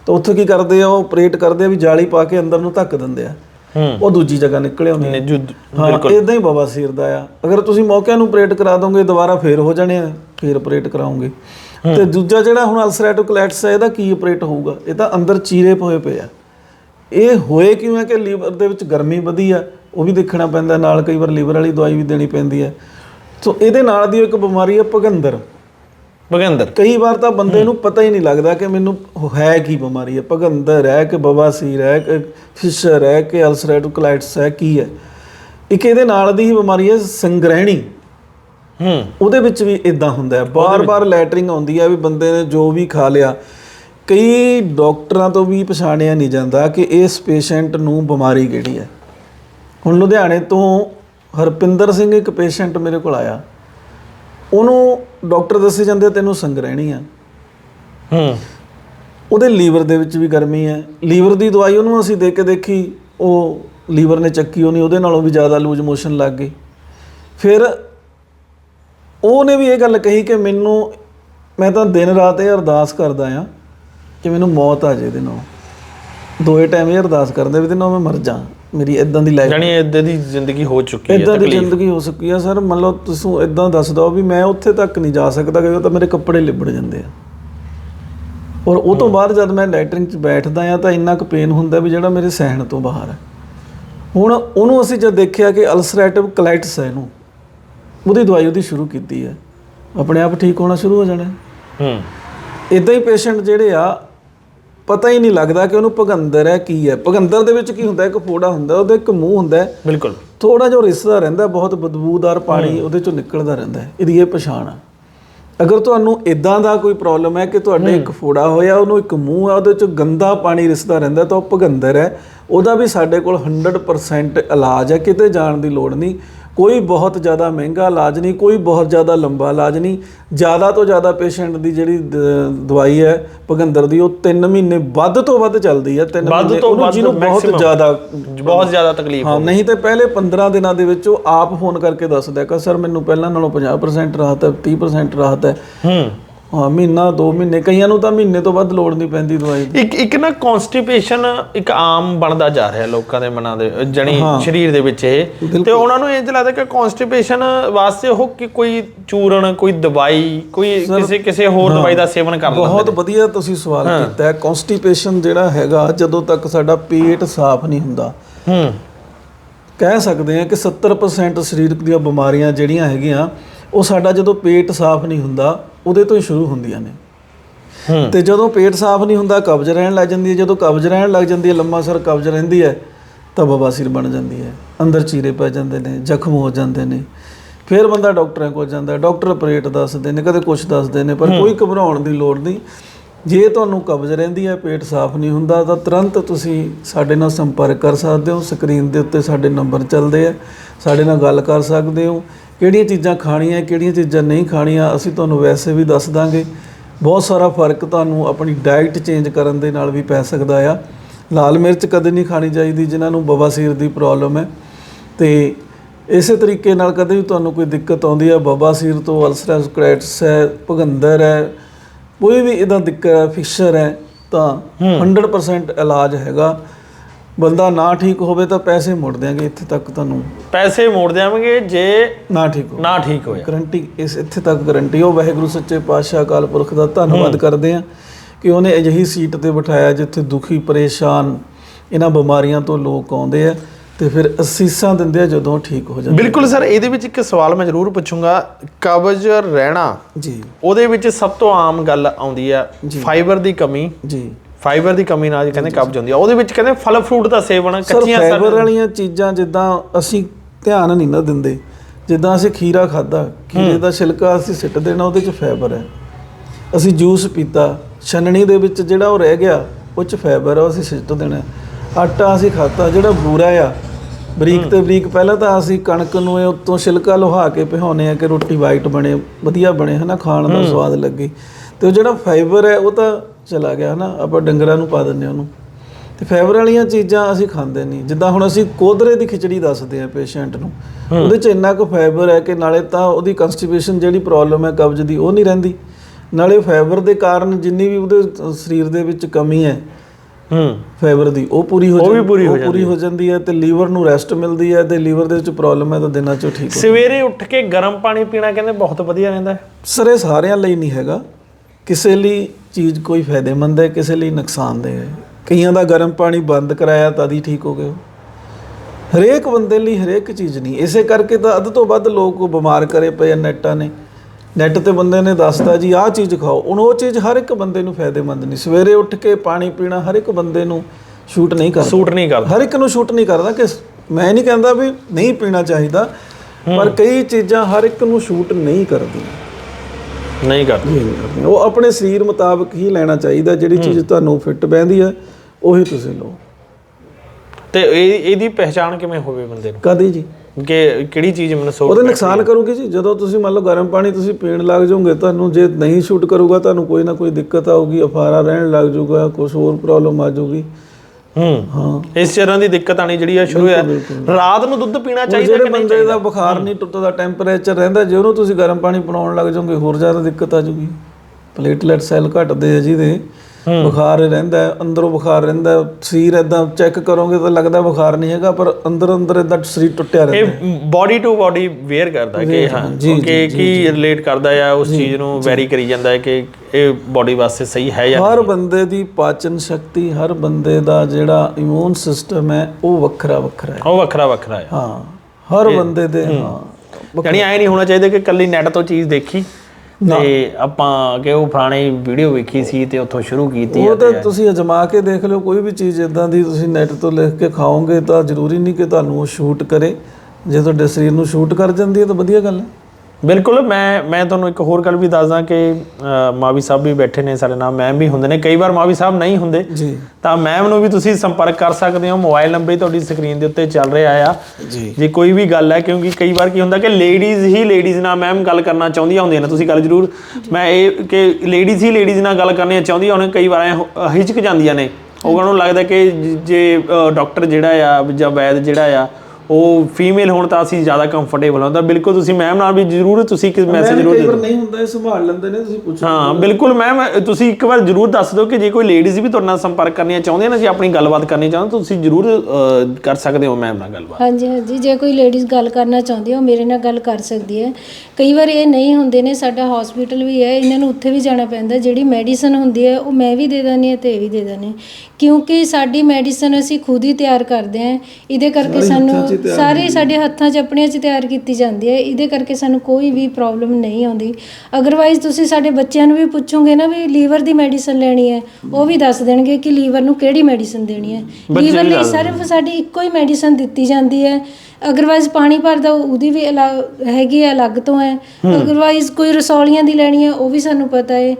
S1: ਤਾਂ ਉੱਥੇ ਕੀ ਕਰਦੇ ਆ ਉਹ ਆਪਰੇਟ ਕਰਦੇ ਆ ਵੀ ਜਾਲੀ ਪਾ ਕੇ ਅੰਦਰ ਨੂੰ ਧੱਕ ਦਿੰਦੇ ਆ।
S2: ਹੂੰ।
S1: ਉਹ ਦੂਜੀ ਜਗ੍ਹਾ ਨਿਕਲੇ ਆਉਂਦੇ
S2: ਨੇ ਜੋ
S1: ਹਾਂ ਇਦਾਂ ਹੀ ਬਵਾਸੀਰ ਦਾ ਆ। ਅਗਰ ਤੁਸੀਂ ਮੌਕਿਆਂ ਨੂੰ ਆਪਰੇਟ ਕਰਾ ਦੋਗੇ ਦੁਬਾਰਾ ਫੇਰ ਹੋ ਜਾਣੇ ਆ ਫੇਰ ਆਪਰੇਟ ਕਰਾਉਂਗੇ ਤੇ ਦੂਜਾ ਜਿਹੜਾ ਹੁਣ ਅਲਸਰੇਟਿਵ ਕੋਲੈਟਸ ਹੈ ਇਹਦਾ ਕੀ ਆਪਰੇਟ ਹੋਊਗਾ? ਇਹ ਤਾਂ ਅੰਦਰ ਚੀਰੇ ਹੋਏ ਪਏ ਆ। ਇਹ ਹੋਏ ਕਿਉਂ ਹੈ ਕਿ ਲੀਵਰ ਦੇ ਵਿੱਚ ਗਰਮੀ ਵਧੀ ਆ? ਉਹ ਵੀ ਦੇਖਣਾ ਪੈਂਦਾ ਨਾਲ ਕਈ ਵਾਰ ਲੀਵਰ ਵਾਲੀ ਦਵਾਈ ਵੀ ਦੇਣੀ ਪੈਂਦੀ ਹੈ ਸੋ ਇਹਦੇ ਨਾਲ ਦੀ ਇੱਕ ਬਿਮਾਰੀ ਹੈ ਭਗੰਦਰ।
S2: ਭਗੰਦਰ।
S1: ਕਈ ਵਾਰ ਤਾਂ ਬੰਦੇ ਨੂੰ ਪਤਾ ਹੀ ਨਹੀਂ ਲੱਗਦਾ ਕਿ ਮੈਨੂੰ ਹੈ ਕੀ ਬਿਮਾਰੀ ਹੈ ਭਗੰਦਰ ਹੈ ਕਿ ਬਵਾਸੀਰ ਹੈ ਕਿ ਫਿਸ਼ਰ ਹੈ ਕਿ ਅਲਸਰੇਟਿਵ ਕੋਲਾਈਟਸ ਹੈ ਕੀ ਹੈ। ਇੱਕ ਇਹਦੇ ਨਾਲ ਦੀ ਹੀ ਬਿਮਾਰੀ ਹੈ ਸੰਗ੍ਰਹਿਣੀ।
S2: ਹੂੰ।
S1: ਉਹਦੇ ਵਿੱਚ ਵੀ ਇਦਾਂ ਹੁੰਦਾ ਹੈ। ਬਾਰ-ਬਾਰ ਲੈਟਰਿੰਗ ਆਉਂਦੀ ਹੈ ਵੀ ਬੰਦੇ ਨੇ ਜੋ ਵੀ ਖਾ ਲਿਆ। ਕਈ ਡਾਕਟਰਾਂ ਤੋਂ ਵੀ ਪਛਾਣਿਆ ਨਹੀਂ ਜਾਂਦਾ ਕਿ ਇਸ ਪੇਸ਼ੈਂਟ ਨੂੰ ਬਿਮਾਰੀ ਕਿਹੜੀ ਹੈ। ਹੁਣ ਲੁਧਿਆਣੇ ਤੋਂ ਹਰਪਿੰਦਰ ਸਿੰਘ ਇੱਕ ਪੇਸ਼ੈਂਟ ਮੇਰੇ ਕੋਲ ਆਇਆ। ਉਹਨੂੰ ਡਾਕਟਰ ਦੱਸੇ ਜਾਂਦੇ ਤੈਨੂੰ ਸੰਗ੍ਰਹਿਣੀ ਆ।
S2: ਹੂੰ।
S1: ਉਹਦੇ ਲੀਵਰ ਦੇ ਵਿੱਚ ਵੀ ਗਰਮੀ ਹੈ ਲੀਵਰ ਦੀ ਦਵਾਈ ਉਹਨੂੰ ਅਸੀਂ ਦੇ ਕੇ ਦੇਖੀ ਉਹ ਲੀਵਰ ਨੇ ਚੱਕੀ ਉਹਨੇ ਉਹਦੇ ਨਾਲੋਂ ਵੀ ਜ਼ਿਆਦਾ ਲੂਜ ਮੋਸ਼ਨ ਲੱਗ ਗਈ। ਫਿਰ ਉਹਨੇ ਵੀ ਇਹ ਗੱਲ ਕਹੀ ਕਿ ਮੈਨੂੰ ਮੈਂ ਤਾਂ ਦਿਨ ਰਾਤ ਇਹ ਅਰਦਾਸ ਕਰਦਾ ਆ ਕਿ ਮੈਨੂੰ ਮੌਤ ਆ ਜੇ ਇਹਦੇ ਨਾਲ। ਦੋਏ ਟਾਈਮ ਇਹ ਅਰਦਾਸ ਕਰਦੇ ਵੀ ਇਹਦੇ ਨਾਲ ਮੈਂ ਮਰ ਜਾ ਮੇਰੀ ਇਦਾਂ ਦੀ ਲਾਈਫ
S2: ਜਾਨੀ ਇਦਾਂ ਦੀ ਜ਼ਿੰਦਗੀ ਹੋ ਚੁੱਕੀ ਹੈ
S1: ਇਦਾਂ ਦੀ ਜ਼ਿੰਦਗੀ ਹੋ ਸਕੀ ਆ ਸਰ। ਮੰਨ ਲਓ ਤੁਸੀਂ ਇਦਾਂ ਦੱਸ ਦਿਓ ਵੀ ਮੈਂ ਉੱਥੇ ਤੱਕ ਨਹੀਂ ਜਾ ਸਕਦਾ ਕਿ ਉਹ ਤਾਂ ਮੇਰੇ ਕੱਪੜੇ ਲਿਬੜ ਜਾਂਦੇ ਆ। ਔਰ ਉਹ ਤੋਂ ਬਾਅਦ ਜਦ ਮੈਂ ਲੈਟਰਿੰਗ 'ਚ ਬੈਠਦਾ ਆ ਤਾਂ ਇੰਨਾ ਕੁ ਪੇਨ ਹੁੰਦਾ ਵੀ ਜਿਹੜਾ ਮੇਰੇ ਸਹਿਣ ਤੋਂ ਬਾਹਰ ਹੈ ਹੁਣ ਉਹਨੂੰ ਅਸੀਂ ਜਦ ਦੇਖਿਆ ਕਿ ਅਲਸਰੇਟਿਵ ਕਲਾਈਟਸ ਹੈ ਇਹਨੂੰ ਉਹਦੀ ਦਵਾਈ ਉਹਦੀ ਸ਼ੁਰੂ ਕੀਤੀ ਹੈ ਆਪਣੇ ਆਪ ਠੀਕ ਹੋਣਾ ਸ਼ੁਰੂ ਹੋ ਜਾਣਾ। ਹੈ।
S2: ਹੂੰ
S1: ਇਦਾਂ ਹੀ ਪੇਸ਼ੈਂਟ ਜਿਹੜੇ ਆ ਪਤਾ ਹੀ ਨਹੀਂ ਲੱਗਦਾ ਕਿ ਉਹਨੂੰ ਭਗੰਦਰ ਹੈ ਕੀ ਹੈ। ਭਗੰਦਰ ਦੇ ਵਿੱਚ ਕੀ ਹੁੰਦਾ ਇੱਕ ਫੋੜਾ ਹੁੰਦਾ ਉਹਦੇ ਇੱਕ ਮੂੰਹ ਹੁੰਦਾ
S2: ਬਿਲਕੁਲ।
S1: ਥੋੜਾ ਜਿਹਾ ਰਿਸਦਾ ਰਹਿੰਦਾ ਬਹੁਤ ਬਦਬੂਦਾਰ ਪਾਣੀ ਉਹਦੇ ਚੋਂ ਨਿਕਲਦਾ ਰਹਿੰਦਾ ਇਹਦੀ ਇਹ ਪਛਾਣ ਆ। ਅਗਰ ਤੁਹਾਨੂੰ ਇਦਾਂ ਦਾ ਕੋਈ ਪ੍ਰੋਬਲਮ ਹੈ ਕਿ ਤੁਹਾਡੇ ਇੱਕ ਫੋੜਾ ਹੋਇਆ ਉਹਨੂੰ ਇੱਕ ਮੂੰਹ ਹੈ ਉਹਦੇ ਚੋਂ ਗੰਦਾ ਪਾਣੀ ਰਿਸਦਾ ਰਹਿੰਦਾ ਤਾਂ ਉਹ ਭਗੰਦਰ ਹੈ। ਉਹਦਾ ਵੀ ਸਾਡੇ ਕੋਲ 100% ਇਲਾਜ ਹੈ ਕਿਤੇ ਜਾਣ ਦੀ ਲੋੜ ਨਹੀਂ। ਕੋਈ ਬਹੁਤ ਜ਼ਿਆਦਾ ਮਹਿੰਗਾ ਇਲਾਜ ਨਹੀਂ ਕੋਈ ਬਹੁਤ ਜ਼ਿਆਦਾ ਲੰਬਾ ਇਲਾਜ ਨਹੀਂ। ਜ਼ਿਆਦਾ ਤੋਂ ਜ਼ਿਆਦਾ ਪੇਸ਼ੈਂਟ ਦੀ ਜਿਹੜੀ ਦਵਾਈ ਹੈ ਭਗੰਦਰ ਦੀ ਉਹ 3 ਮਹੀਨੇ ਵੱਧ ਤੋਂ ਵੱਧ ਚੱਲਦੀ ਹੈ। 3
S2: ਵੱਧ
S1: ਮਹੀਨੇ
S2: ਤੋਂ
S1: ਉਹਨੂੰ
S2: ਵੱਧ
S1: ਜਿਹਨੂੰ ਬਹੁਤ। ਜ਼ਿਆਦਾ
S2: ਬਹੁਤ ਜ਼ਿਆਦਾ ਤਕਲੀਫ
S1: ਹਾਂ ਨਹੀਂ ਤੇ ਪਹਿਲੇ 15 ਦਿਨਾਂ ਦੇ ਵਿੱਚ ਉਹ ਆਪ ਫੋਨ ਕਰਕੇ ਦੱਸਦਾ ਕਿ ਸਰ ਮੈਨੂੰ ਪਹਿਲਾਂ ਨਾਲੋਂ 50% ਰਾਹਤ ਹੈ 30% ਰਾਹਤ ਹੈ।
S2: ਹੂੰ।
S1: ਹਾਂ ਮਹੀਨਾ 2 ਮਹੀਨੇ ਕਈਆਂ ਨੂੰ ਤਾਂ ਮਹੀਨੇ ਤੋਂ ਵੱਧ ਲੋੜ ਨਹੀਂ ਪੈਂਦੀ ਦਵਾਈ ਦੀ।
S2: ਇੱਕ ਇੱਕ ਨਾ ਕਨਸਟੀਪੇਸ਼ਨ ਇੱਕ ਆਮ ਬਣਦਾ ਜਾ ਰਿਹਾ ਲੋਕਾਂ ਦੇ ਮਨਾਂ ਦੇ ਜਣੀ ਸਰੀਰ ਦੇ ਵਿੱਚ ਇਹ। ਤੇ ਉਹਨਾਂ ਨੂੰ ਇੰਜ ਲੱਗਦਾ ਕਿ ਕਨਸਟੀਪੇਸ਼ਨ ਵਾਸਤੇ ਉਹ ਕਿ ਕੋਈ ਚੂਰਨ ਕੋਈ ਦਵਾਈ ਕੋਈ ਕਿਸੇ ਕਿਸੇ ਹੋਰ ਦਵਾਈ ਦਾ ਸੇਵਨ ਕਰ ਲੈਂਦੇ
S1: ਬਹੁਤ ਵਧੀਆ ਤੁਸੀਂ ਸਵਾਲ ਕੀਤਾ ਹੈ। ਕਨਸਟੀਪੇਸ਼ਨ ਜਿਹੜਾ ਹੈਗਾ ਜਦੋਂ ਤੱਕ ਸਾਡਾ ਪੇਟ ਸਾਫ਼ ਨਹੀਂ ਹੁੰਦਾ।
S2: ਹੂੰ।
S1: ਕਹਿ ਸਕਦੇ ਹਾਂ ਕਿ 70% ਸਰੀਰਕ ਦੀਆਂ ਬਿਮਾਰੀਆਂ ਜਿਹੜੀਆਂ ਹੈਗੀਆਂ ਉਹ ਸਾਡਾ ਜਦੋਂ ਪੇਟ ਸਾਫ਼ ਨਹੀਂ ਹੁੰਦਾ ਉਹਦੇ ਤੋਂ ਹੀ ਸ਼ੁਰੂ ਹੁੰਦੀਆਂ ਨੇ। ਤੇ ਜਦੋਂ ਪੇਟ ਸਾਫ਼ ਨਹੀਂ ਹੁੰਦਾ ਕਬਜ਼ ਰਹਿਣ ਲੱਗ ਜਾਂਦੀ ਹੈ। ਜਦੋਂ ਕਬਜ਼ ਰਹਿਣ ਲੱਗ ਜਾਂਦੀ ਹੈ ਲੰਮਾ ਸਰ ਕਬਜ਼ ਰਹਿੰਦੀ ਹੈ ਤਾਂ ਬਵਾਸੀਰ ਬਣ ਜਾਂਦੀ ਹੈ। ਅੰਦਰ ਚੀਰੇ ਪੈ ਜਾਂਦੇ ਨੇ ਜ਼ਖਮ ਹੋ ਜਾਂਦੇ ਨੇ। ਫਿਰ ਬੰਦਾ ਡਾਕਟਰਾਂ ਕੋਲ ਜਾਂਦਾ। ਡਾਕਟਰ ਆਪਰੇਟ ਦੱਸਦੇ ਨੇ ਕਦੇ ਕੁਝ ਦੱਸਦੇ ਨੇ ਪਰ ਕੋਈ ਘਬਰਾਉਣ ਦੀ ਲੋੜ ਨਹੀਂ। ਜੇ ਤੁਹਾਨੂੰ ਕਬਜ਼ ਰਹਿੰਦੀ ਹੈ, ਪੇਟ ਸਾਫ਼ ਨਹੀਂ ਹੁੰਦਾ, ਤਾਂ ਤੁਰੰਤ ਤੁਸੀਂ ਸਾਡੇ ਨਾਲ ਸੰਪਰਕ ਕਰ ਸਕਦੇ ਹੋ। ਸਕਰੀਨ ਦੇ ਉੱਤੇ ਸਾਡੇ ਨੰਬਰ ਚੱਲਦੇ ਆ। ਸਾਡੇ ਨਾਲ ਗੱਲ ਕਰ ਸਕਦੇ ਹੋ। ਕਿਹੜੀਆਂ ਚੀਜ਼ਾਂ ਖਾਣੀਆਂ, ਕਿਹੜੀਆਂ ਚੀਜ਼ਾਂ ਨਹੀਂ ਖਾਣੀਆਂ, ਅਸੀਂ ਤੁਹਾਨੂੰ ਵੈਸੇ ਵੀ ਦੱਸ ਦਾਂਗੇ। ਬਹੁਤ ਸਾਰਾ ਫ਼ਰਕ ਤੁਹਾਨੂੰ ਆਪਣੀ ਡਾਈਟ ਚੇਂਜ ਕਰਨ ਦੇ ਨਾਲ ਵੀ ਪੈ ਸਕਦਾ ਆ। ਲਾਲ ਮਿਰਚ ਕਦੇ ਨਹੀਂ ਖਾਣੀ ਚਾਹੀਦੀ, ਜਿਨ੍ਹਾਂ ਨੂੰ ਬਵਾਸੀਰ ਦੀ ਪ੍ਰੋਬਲਮ ਹੈ। ਤੇ ਇਸੇ ਤਰੀਕੇ ਨਾਲ ਕਦੇ ਵੀ ਤੁਹਾਨੂੰ ਕੋਈ ਦਿੱਕਤ ਆਉਂਦੀ ਹੈ ਬਵਾਸੀਰ ਤੋਂ ਅਲਸਰਸ ਸਕ੍ਰੈਟਸ ਹੈ, ਭਗੰਦਰ ਹੈ ਕੋਈ ਵੀ ਇਹਦਾ ਦਿੱਕਤ ਹੈ ਫਿਸ਼ਰ ਹੈ ਤਾਂ 100% ਇਲਾਜ ਹੈਗਾ। ਬੰਦਾ ਨਾ ਠੀਕ ਹੋਵੇ ਤਾਂ ਪੈਸੇ ਮੁੜ ਦਿਆਂਗੇ ਇੱਥੇ ਤੱਕ ਤੁਹਾਨੂੰ
S2: ਪੈਸੇ ਮੋੜ ਦੇਵਾਂਗੇ ਜੇ
S1: ਨਾ ਠੀਕ ਹੋ
S2: ਨਾ ਠੀਕ ਹੋਇਆ।
S1: ਗਰੰਟੀ ਇਸ ਇੱਥੇ ਤੱਕ ਗਰੰਟੀ ਉਹ ਵਾਹਿਗੁਰੂ ਸੱਚੇ ਪਾਤਸ਼ਾਹ ਅਕਾਲ ਪੁਰਖ ਦਾ ਧੰਨਵਾਦ ਕਰਦੇ ਆ ਕਿ ਉਹਨੇ ਅਜਿਹੀ ਸੀਟ ਤੇ ਬਿਠਾਇਆ ਜਿੱਥੇ ਦੁਖੀ ਪਰੇਸ਼ਾਨ ਇਹਨਾਂ ਬਿਮਾਰੀਆਂ ਤੋਂ ਲੋਕ ਆਉਂਦੇ ਆ। ਤੇ ਫਿਰ ਅਸੀਸਾਂ ਦਿੰਦੇ ਆ ਜਦੋਂ ਠੀਕ ਹੋ ਜਾਂਦੇ
S2: ਬਿਲਕੁਲ ਸਰ ਇਹਦੇ ਵਿੱਚ ਇੱਕ ਸਵਾਲ ਮੈਂ ਜ਼ਰੂਰ ਪੁੱਛੂੰਗਾ। ਕਬਜ਼ ਰਹਿਣਾ
S1: ਜੀ।
S2: ਉਹਦੇ ਵਿੱਚ ਸਭ ਤੋਂ ਆਮ ਗੱਲ ਆਉਂਦੀ ਆ ਫਾਈਬਰ ਦੀ ਕਮੀ।
S1: ਜੀ।
S2: ਫਾਈਬਰ ਦੀ ਕਮੀ ਨਾਲ ਕਹਿੰਦੇ ਕਬਜ਼ ਹੁੰਦੀ ਆ। ਉਹਦੇ ਵਿੱਚ ਕਹਿੰਦੇ ਫਲ ਫਰੂਟ ਦਾ ਸੇਵਨ
S1: ਸਰ
S2: ਕੱਚੀਆਂ
S1: ਫਾਈਬਰ ਵਾਲੀਆਂ ਚੀਜ਼ਾਂ ਜਿੱਦਾਂ ਅਸੀਂ ਧਿਆਨ ਨਹੀਂ ਨਾ ਦਿੰਦੇ। ਜਿੱਦਾਂ ਅਸੀਂ ਖੀਰਾ ਖਾਦਾ ਖੀਰੇ ਦਾ ਛਿਲਕਾ ਅਸੀਂ ਸਿੱਟ ਦੇਣਾ ਉਹਦੇ 'ਚ ਫਾਈਬਰ ਹੈ। ਅਸੀਂ ਜੂਸ ਪੀਤਾ ਛਨਣੀ ਦੇ ਵਿੱਚ ਜਿਹੜਾ ਉਹ ਰਹਿ ਗਿਆ ਉਹ 'ਚ ਫਾਈਬਰ ਆ ਉਹ ਅਸੀਂ ਸਿੱਟ ਦੇਣਾ। ਆਟਾ ਅਸੀਂ ਖਾਤਾ ਜਿਹੜਾ ਬੂਰਾ ਆ ਬਰੀਕ ਤੇ ਬਰੀਕ ਪਹਿਲਾਂ ਤਾਂ ਅਸੀਂ ਕਣਕ ਨੂੰ ਇਹ ਉੱਤੋਂ ਛਿਲਕਾ ਲੁਹਾ ਕੇ ਪਿਹਾਉਂਦੇ ਆ ਕਿ ਰੋਟੀ ਵਾਈਟ ਬਣੇ ਵਧੀਆ ਬਣੇ ਹਨਾ ਖਾਣ ਦਾ ਸਵਾਦ ਲੱਗੇ। ਤੇ ਉਹ ਜਿਹੜਾ ਫਾਈਬਰ ਹੈ ਉਹ ਤਾਂ ਚਲਾ ਗਿਆ ਹਨਾ ਆਪਾਂ ਡੰਗਰਾਂ ਨੂੰ ਪਾ ਦਿੰਦੇ ਹਾਂ ਉਹਨੂੰ। ਤੇ ਫਾਈਬਰ ਵਾਲੀਆਂ ਚੀਜ਼ਾਂ ਅਸੀਂ ਖਾਂਦੇ ਨਹੀਂ। ਜਿੱਦਾਂ ਹੁਣ ਅਸੀਂ ਕੋਦਰੇ ਦੀ ਖਿਚੜੀ ਦੱਸਦੇ ਆ ਪੇਸ਼ੈਂਟ ਨੂੰ। ਉਹਦੇ ਚ ਇੰਨਾ ਕੁ ਫਾਈਬਰ ਹੈ ਕਿ ਨਾਲੇ ਤਾਂ ਉਹਦੀ ਕਨਸਟੀਪੇਸ਼ਨ ਜਿਹੜੀ ਪ੍ਰੋਬਲਮ ਹੈ ਕਬਜ਼ ਦੀ ਉਹ ਨਹੀਂ ਰਹਿੰਦੀ। ਨਾਲੇ ਫਾਈਬਰ ਦੇ ਕਾਰਨ ਜਿੰਨੀ ਵੀ ਉਹਦੇ ਸਰੀਰ ਦੇ ਵਿੱਚ ਕਮੀ ਹੈ
S2: ਹੂੰ।
S1: ਫਾਈਬਰ ਦੀ। ਉਹ ਪੂਰੀ ਹੋ
S2: ਉਹ ਵੀ
S1: ਜਾਂਦੀ
S2: ਪੂਰੀ ਹੋ
S1: ਉਹ ਪੂਰੀ ਹੋ। ਜਾਂਦੀ ਹੈ ਤੇ ਲੀਵਰ ਨੂੰ ਰੈਸਟ ਮਿਲਦੀ ਹੈ ਤੇ ਲੀਵਰ ਦੇ ਵਿੱਚ ਪ੍ਰੋਬਲਮ ਹੈ ਤਾਂ ਦਿਨਾਂ ਚ ਠੀਕ ਹੋ
S2: ਸਵੇਰੇ ਉੱਠ ਕੇ ਗਰਮ ਪਾਣੀ ਪੀਣਾ ਕਹਿੰਦੇ ਬਹੁਤ ਵਧੀਆ ਰਹਿੰਦਾ ਹੈ।
S1: ਸਰ ਇਹ ਸਾਰਿਆਂ ਲਈ ਨਹੀਂ ਹੈਗਾ। ਕਿਸੇ ਲਈ ਚੀਜ਼ ਕੋਈ ਫਾਇਦੇਮੰਦ ਹੈ ਕਿਸੇ ਲਈ ਨੁਕਸਾਨਦੇਹ ਹੈ। ਕਈਆਂ ਦਾ ਗਰਮ ਪਾਣੀ ਬੰਦ ਕਰਾਇਆ ਤਦ ਹੀ ਠੀਕ ਹੋ ਗਏ। ਹਰੇਕ ਬੰਦੇ ਲਈ ਹਰੇਕ ਚੀਜ਼ ਨਹੀਂ। ਇਸੇ ਕਰਕੇ ਤਾਂ ਅੱਧ ਤੋਂ ਵੱਧ ਲੋਕ ਬਿਮਾਰ ਕਰੇ ਪਏ ਨੈਟਾਂ ਨੇ। ਨੈਟ ਤੇ ਬੰਦੇ ਨੇ ਦੱਸਤਾ ਜੀ ਆਹ ਚੀਜ਼ ਖਾਓ। ਹੁਣ ਉਹ ਚੀਜ਼ ਹਰ ਇੱਕ ਬੰਦੇ ਨੂੰ ਫਾਇਦੇਮੰਦ ਨਹੀਂ। ਸਵੇਰੇ ਉੱਠ ਕੇ ਪਾਣੀ ਪੀਣਾ ਹਰ ਇੱਕ ਬੰਦੇ ਨੂੰ ਸ਼ੂਟ ਨਹੀਂ ਕਰਦਾ।
S2: ਸੂਟ ਨਹੀਂ ਕਰਦਾ।
S1: ਹਰ ਇੱਕ ਨੂੰ ਸ਼ੂਟ ਨਹੀਂ ਕਰਦਾ ਕਿ ਮੈਂ ਨਹੀਂ ਕਹਿੰਦਾ ਵੀ ਨਹੀਂ ਪੀਣਾ ਚਾਹੀਦਾ ਪਰ ਕਈ ਚੀਜ਼ਾਂ ਹਰ ਇੱਕ ਨੂੰ ਸ਼ੂਟ ਨਹੀਂ ਕਰਦੀਆਂ।
S2: ਨਹੀਂ ਕਰਦਾ।
S1: ਉਹ ਆਪਣੇ ਸਰੀਰ ਮੁਤਾਬਕ ਹੀ ਲੈਣਾ ਚਾਹੀਦਾ ਜਿਹੜੀ ਚੀਜ਼ ਤੁਹਾਨੂੰ ਫਿੱਟ ਬਹਿੰਦੀ ਹੈ ਉਹੀ ਤੁਸੀਂ ਲਓ।
S2: ਤੇ ਇਹ ਇਹਦੀ ਪਹਿਚਾਣ ਕਿਵੇਂ ਹੋਵੇ ਬੰਦੇ ਨੂੰ?
S1: ਕਦੀ ਜੀ।
S2: ਕਿ ਕਿਹੜੀ ਚੀਜ਼ ਮੈਨੂੰ ਸੋ
S1: ਉਹਦੇ ਨੁਕਸਾਨ ਕਰੂਗੀ ਜੀ। ਜਦੋਂ ਤੁਸੀਂ ਮੰਨ ਲਓ ਗਰਮ ਪਾਣੀ ਤੁਸੀਂ ਪੀਣ ਲੱਗ ਜਾਓਗੇ ਤੁਹਾਨੂੰ ਜੇ ਨਹੀਂ ਸ਼ੂਟ ਕਰੂਗਾ ਤੁਹਾਨੂੰ ਕੋਈ ਨਾ ਕੋਈ ਦਿੱਕਤ ਆਊਗੀ ਅਫਾਰਾ ਰਹਿਣ ਲੱਗ ਜਾਊਗਾ ਕੁਝ ਹੋਰ ਪ੍ਰੋਬਲਮ ਆ ਜਾਊਗੀ।
S2: ਹੂੰ।
S1: ਹਾਂ।
S2: ਇਸ ਤਰ੍ਹਾਂ ਦੀ ਦਿੱਕਤ ਆਣੀ ਜਿਹੜੀ ਆ ਸ਼ੁਰੂ ਹੈ। ਰਾਤ ਨੂੰ ਦੁੱਧ ਪੀਣਾ ਚਾਹੀਦਾ ਕਿ ਨਹੀਂ
S1: ਬੰਦੇ ਦਾ ਬੁਖਾਰ ਨਹੀਂ ਟੁੱਟਦਾ ਟੈਂਪਰੇਚਰ ਰਹਿੰਦਾ ਜੇ ਉਹਨੂੰ ਤੁਸੀਂ ਗਰਮ ਪਾਣੀ ਬਣਾਉਣ ਲੱਗ ਜਾਓਗੇ ਹੋਰ ਜ਼ਿਆਦਾ ਦਿੱਕਤ ਆ ਜਾਊਗੀ। ਪਲੇਟਲੈਟ ਸੈੱਲ ਘਟਦੇ ਆ ਜਿਹਦੇ ਬੁਖਾਰ ਰਹਿੰਦਾ ਹੈ, ਅੰਦਰੋਂ ਬੁਖਾਰ ਰਹਿੰਦਾ ਹੈ, ਸਰੀਰ ਇਦਾਂ ਚੈੱਕ ਕਰੋਗੇ ਤਾਂ ਲੱਗਦਾ ਬੁਖਾਰ ਨਹੀਂ ਹੈਗਾ ਪਰ ਅੰਦਰ ਅੰਦਰ ਇਦਾਂ ਸਰੀਰ ਟੁੱਟਿਆ ਰਹਿੰਦਾ
S2: ਇਹ ਬਾਡੀ ਟੂ ਬਾਡੀ ਵੇਅਰ ਕਰਦਾ ਕਿ ਹਾਂ ਕਿ ਕੀ ਰਿਲੇਟ ਕਰਦਾ ਆ ਉਸ ਚੀਜ਼ ਨੂੰ ਵੈਰੀ ਕਰੀ ਜਾਂਦਾ ਹੈ ਕਿ ਇਹ ਬਾਡੀ ਵਾਸਤੇ ਸਹੀ ਹੈ ਜਾਂ
S1: ਹਰ ਬੰਦੇ ਦੀ ਪਾਚਨ ਸ਼ਕਤੀ ਹਰ ਬੰਦੇ ਦਾ ਜਿਹੜਾ ਇਮਿਊਨ ਸਿਸਟਮ ਹੈ ਉਹ ਵੱਖਰਾ ਵੱਖਰਾ ਹੈ।
S2: ਉਹ ਵੱਖਰਾ ਵੱਖਰਾ ਹੈ।
S1: ਹਾਂ ਹਰ ਬੰਦੇ ਦੇ ਹਾਂ।
S2: ਯਾਨੀ ਐ ਨਹੀਂ ਹੋਣਾ ਚਾਹੀਦਾ ਕਿ ਕੱਲੀ ਨੈਟ ਤੋਂ ਚੀਜ਼ ਦੇਖੀ। ਤੇ ਆਪਾਂ ਕਿ ਉਹ ਪੁਰਾਣੀ ਵੀਡੀਓ ਵੇਖੀ ਸੀ ਤੇ ਉੱਥੋਂ ਸ਼ੁਰੂ ਕੀਤੀ
S1: ਉਹ ਤਾਂ ਤੁਸੀਂ ਅਜਮਾ ਕੇ ਦੇਖ ਲਿਓ ਕੋਈ ਵੀ ਚੀਜ਼ ਇਦਾਂ ਦੀ ਤੁਸੀਂ ਨੈਟ ਤੋਂ ਲਿਖ ਕੇ ਖਾਓਗੇ ਤਾਂ ਜ਼ਰੂਰੀ ਨਹੀਂ ਕਿ ਤੁਹਾਨੂੰ ਉਹ ਸ਼ੂਟ ਕਰੇ। ਜੇ ਤੁਹਾਡੇ ਸਰੀਰ ਨੂੰ ਸ਼ੂਟ ਕਰ ਜਾਂਦੀ ਹੈ ਤਾਂ ਵਧੀਆ ਗੱਲ ਹੈ।
S2: ਬਿਲਕੁਲ ਮੈਂ ਮੈਂ ਤੁਹਾਨੂੰ ਇੱਕ ਹੋਰ ਗੱਲ ਵੀ ਦੱਸਦਾ ਕਿ ਮਾਵੀ ਸਾਹਿਬ ਵੀ ਬੈਠੇ ਨੇ ਸਾਡੇ ਨਾਲ ਮੈਮ ਵੀ ਹੁੰਦੇ ਨੇ। ਕਈ ਵਾਰ ਮਾਵੀ ਸਾਹਿਬ ਨਹੀਂ ਹੁੰਦੇ।
S1: ਜੀ।
S2: ਤਾਂ ਮੈਮ ਨੂੰ ਵੀ ਤੁਸੀਂ ਸੰਪਰਕ ਕਰ ਸਕਦੇ ਹੋ। ਮੋਬਾਈਲ ਨੰਬਰ ਹੀ ਤੁਹਾਡੀ ਸਕਰੀਨ ਦੇ ਉੱਤੇ ਚੱਲ ਰਿਹਾ ਆ।
S1: ਜੀ।
S2: ਜੇ ਕੋਈ ਵੀ ਗੱਲ ਹੈ ਕਿਉਂਕਿ ਕਈ ਵਾਰ ਕੀ ਹੁੰਦਾ ਕਿ ਲੇਡੀਜ਼ ਹੀ ਲੇਡੀਜ਼ ਨਾਲ ਮੈਮ ਗੱਲ ਕਰਨਾ ਚਾਹੁੰਦੀਆਂ ਹੁੰਦੀਆਂ ਨੇ। ਤੁਸੀਂ ਗੱਲ ਜ਼ਰੂਰ ਮੈਂ ਇਹ ਕਿ ਲੇਡੀਜ਼ ਹੀ ਲੇਡੀਜ਼ ਨਾਲ ਗੱਲ ਕਰਨੀ ਚਾਹੁੰਦੀਆਂ ਹੋਣ ਕਈ ਵਾਰ ਹਿਚਕ ਜਾਂਦੀਆਂ ਨੇ। ਉਹਨਾਂ ਨੂੰ ਲੱਗਦਾ ਕਿ ਜੇ ਡਾਕਟਰ ਜਿਹੜਾ ਆ ਜਾਂ ਵੈਦ ਜਿਹੜਾ ਆ ਉਹ ਫੀਮੇਲ ਹੋਣ ਤਾਂ ਅਸੀਂ ਜ਼ਿਆਦਾ ਕੰਫਰਟੇਬਲ ਹੁੰਦਾ ਬਿਲਕੁਲ ਤੁਸੀਂ ਮੈਮ ਨਾਲ ਵੀ ਜ਼ਰੂਰ ਤੁਸੀਂ ਇੱਕ ਮੈਸੇਜ ਜ਼ਰੂਰ ਦਿਓ।
S1: ਨਹੀਂ ਹੁੰਦਾ ਇਹ ਸੰਭਾਲ ਲੈਂਦੇ ਨੇ ਤੁਸੀਂ ਪੁੱਛੋ।
S2: ਹਾਂ ਬਿਲਕੁਲ ਮੈਮ ਤੁਸੀਂ ਇੱਕ ਵਾਰ ਜ਼ਰੂਰ ਦੱਸ ਦਿਓ ਕਿ ਜੇ ਕੋਈ ਲੇਡੀਜ਼ ਵੀ ਤੁਹਾਡੇ ਨਾਲ ਸੰਪਰਕ ਕਰਨੀਆਂ ਚਾਹੁੰਦੀਆਂ ਨੇ ਜੇ ਆਪਣੀ ਗੱਲਬਾਤ ਕਰਨੀ ਚਾਹੁੰਦੇ ਤਾਂ ਤੁਸੀਂ ਜ਼ਰੂਰ ਕਰ ਸਕਦੇ ਹੋ ਮੈਮ ਨਾਲ ਗੱਲਬਾਤ।
S3: ਹਾਂਜੀ ਹਾਂਜੀ ਜੇ ਕੋਈ ਲੇਡੀਜ਼ ਗੱਲ ਕਰਨਾ ਚਾਹੁੰਦੀ ਹੈ ਉਹ ਮੇਰੇ ਨਾਲ ਗੱਲ ਕਰ ਸਕਦੀ ਹੈ। ਕਈ ਵਾਰ ਇਹ ਨਹੀਂ ਹੁੰਦੇ ਨੇ ਸਾਡਾ ਹਸਪੀਟਲ ਵੀ ਹੈ ਇਹਨਾਂ ਨੂੰ ਉੱਥੇ ਵੀ ਜਾਣਾ ਪੈਂਦਾ ਜਿਹੜੀ ਮੈਡੀਸਨ ਹੁੰਦੀ ਹੈ ਉਹ ਮੈਂ ਵੀ ਦੇ ਦਿੰਦੀ ਹਾਂ ਤੇ ਇਹ ਵੀ ਦੇ ਦਿੰਦੇ ਹਾਂ। ਕਿਉਂਕਿ ਸਾਡੀ ਮੈਡੀਸਨ ਅਸੀਂ ਖੁਦ ਹੀ ਤਿਆਰ ਕਰਦੇ ਹਾਂ ਇਹਦੇ ਕਰਕੇ ਸਾਨੂੰ ਸਾਰੇ ਸਾਡੇ ਹੱਥਾਂ 'ਚ ਆਪਣਿਆਂ 'ਚ ਤਿਆਰ ਕੀਤੀ ਜਾਂਦੀ ਹੈ। ਇਹਦੇ ਕਰਕੇ ਸਾਨੂੰ ਕੋਈ ਵੀ ਪ੍ਰੋਬਲਮ ਨਹੀਂ ਆਉਂਦੀ। ਅਗਰਵਾਈਜ਼ ਤੁਸੀਂ ਸਾਡੇ ਬੱਚਿਆਂ ਨੂੰ ਵੀ ਪੁੱਛੋਗੇ ਨਾ ਵੀ ਲੀਵਰ ਦੀ ਮੈਡੀਸਨ ਲੈਣੀ ਹੈ। ਉਹ ਵੀ ਦੱਸ ਦੇਣਗੇ ਕਿ ਲੀਵਰ ਨੂੰ ਕਿਹੜੀ ਮੈਡੀਸਨ ਦੇਣੀ ਹੈ।
S2: ਬੱਚੇ
S3: ਲੀਵਰ
S2: ਵੀ
S3: ਲਈ
S2: ਦੱਸ
S3: ਸਿਰਫ ਸਾਡੀ ਇੱਕੋ ਹੀ ਮੈਡੀਸਨ ਦਿੱਤੀ ਜਾਂਦੀ ਹੈ। ਅਗਰਵਾਈਜ਼ ਪਾਣੀ ਭਰਦਾ ਉਹਦੀ ਵੀ ਅਲੱਗ ਹੈਗੀ ਹੈ ਅਲੱਗ ਤੋਂ ਹੈ। ਅਗਰਵਾਈਜ਼ ਕੋਈ ਰਸੌਲੀਆਂ ਦੀ ਲੈਣੀ ਹੈ ਉਹ ਵੀ ਸਾਨੂੰ ਪਤਾ ਹੈ।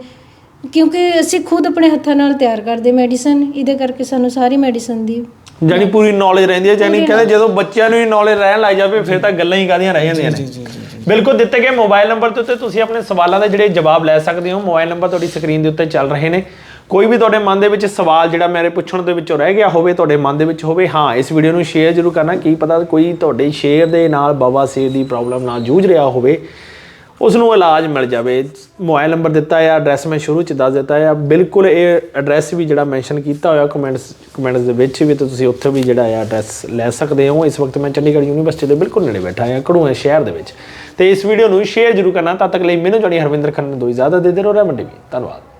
S3: ਕਿਉਂਕਿ ਅਸੀਂ ਖੁਦ ਆਪਣੇ ਹੱਥਾਂ ਨਾਲ ਤਿਆਰ ਕਰਦੇ ਮੈਡੀਸਨ ਇਹਦੇ ਕਰਕੇ ਸਾਨੂੰ ਸਾਰੀ ਮੈਡੀਸਨ ਦੀ
S2: ਜਾਨੀ ਪੂਰੀ ਨੌਲੇਜ ਰਹਿੰਦੀ ਹੈ ਜਾਨੀ ਕਹਿੰਦੇ ਜਦੋਂ ਬੱਚਿਆਂ ਨੂੰ ਹੀ ਨੌਲੇਜ ਰਹਿਣ ਲੱਗ ਜਾਵੇ ਫਿਰ ਤਾਂ ਗੱਲਾਂ ਹੀ ਕਾਦੀਆਂ ਰਹਿ ਜਾਂਦੀਆਂ ਨੇ। ਬਿਲਕੁਲ ਦਿੱਤੇ ਗਏ ਮੋਬਾਈਲ ਨੰਬਰ ਦੇ ਉੱਤੇ ਤੁਸੀਂ ਆਪਣੇ ਸਵਾਲਾਂ ਦੇ ਜਿਹੜੇ ਜਵਾਬ ਲੈ ਸਕਦੇ ਹੋ। ਮੋਬਾਈਲ ਨੰਬਰ ਤੁਹਾਡੀ ਸਕਰੀਨ ਦੇ ਉੱਤੇ ਚੱਲ ਰਹੇ ਨੇ। ਕੋਈ ਵੀ ਤੁਹਾਡੇ ਮਨ ਦੇ ਵਿੱਚ ਸਵਾਲ ਜਿਹੜਾ ਮੇਰੇ ਪੁੱਛਣ ਦੇ ਵਿੱਚੋਂ ਰਹਿ ਗਿਆ ਹੋਵੇ ਤੁਹਾਡੇ ਮਨ ਦੇ ਵਿੱਚ ਹੋਵੇ ਹਾਂ ਇਸ ਵੀਡੀਓ ਨੂੰ ਸ਼ੇਅਰ ਜ਼ਰੂਰ ਕਰਨਾ। ਕੀ ਪਤਾ ਕੋਈ ਤੁਹਾਡੇ ਸ਼ੇਅਰ ਦੇ ਨਾਲ ਬਵਾਸੀਰ ਦੀ ਪ੍ਰੋਬਲਮ ਨਾਲ ਜੂਝ ਰਿਹਾ ਹੋਵੇ। ਉਸ ਨੂੰ ਇਲਾਜ ਮਿਲ ਜਾਵੇ। ਮੋਬਾਈਲ ਨੰਬਰ ਦਿੱਤਾ ਹੈ ਐਡਰੈਸ ਮੈਂ ਸ਼ੁਰੂ ਚ ਦੱਸ ਦਿੱਤਾ ਹੈ ਬਿਲਕੁਲ ਇਹ ਐਡਰੈਸ ਵੀ ਜਿਹੜਾ ਮੈਂਸ਼ਨ ਕੀਤਾ ਹੋਇਆ ਕਮੈਂਟਸ ਕਮੈਂਟਸ ਦੇ ਵਿੱਚ ਵੀ ਤੇ ਤੁਸੀਂ ਉੱਥੇ ਵੀ ਜਿਹੜਾ ਹੈ ਐਡਰੈਸ ਲੈ ਸਕਦੇ ਹੋ। ਇਸ ਵਕਤ ਮੈਂ ਚੰਡੀਗੜ੍ਹ ਯੂਨੀਵਰਸਿਟੀ ਦੇ ਬਿਲਕੁਲ ਨੇੜੇ ਬੈਠਾ ਹਾਂ ਕੜੂਆ ਸ਼ਹਿਰ ਦੇ ਵਿੱਚ। ਤੇ ਇਸ ਵੀਡੀਓ ਨੂੰ ਸ਼ੇਅਰ ਜ਼ਰੂਰ ਕਰਨਾ, ਤਦ ਤੱਕ ਲਈ ਮੈਨੂੰ ਜਣੀ ਹਰਵਿੰਦਰ ਖੰਨ ਨੂੰ ਦੋ ਇਜਾਜ਼ਤ ਦੇ ਦਿਓ ਰੋ ਰਮਨ ਟੀਵੀ, ਧੰਨਵਾਦ।